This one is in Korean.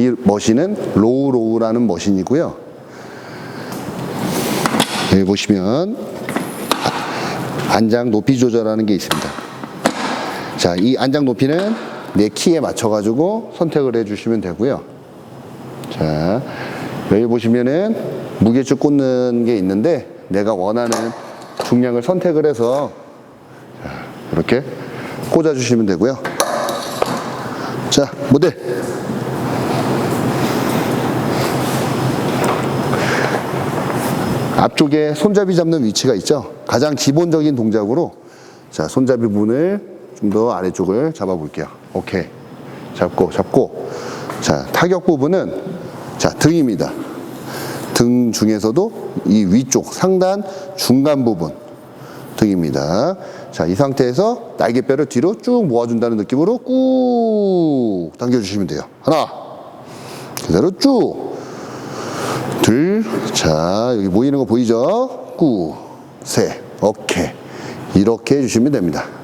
이 머신은 로우 로우라는 머신이고요. 여기 보시면 안장 높이 조절하는 게 있습니다. 자, 이 안장 높이는 내 키에 맞춰가지고 선택을 해주시면 되고요. 자, 여기 보시면은 무게추 꽂는 게 있는데 내가 원하는 중량을 선택을 해서 자, 이렇게 꽂아주시면 되고요. 자, 모델. 앞쪽에 손잡이 잡는 위치가 있죠. 가장 기본적인 동작으로 자 손잡이 부분을 좀 더 아래쪽을 잡아 볼게요. 오케이. 잡고 잡고 자 타격 부분은 자 등입니다. 등 중에서도 이 위쪽 상단 중간 부분 등입니다. 자 이 상태에서 날개뼈를 뒤로 쭉 모아준다는 느낌으로 꾹 당겨주시면 돼요. 하나 그대로 쭉 둘, 자, 여기 모이는 거 보이죠? 꾸, 세, 오케이. 이렇게 해주시면 됩니다.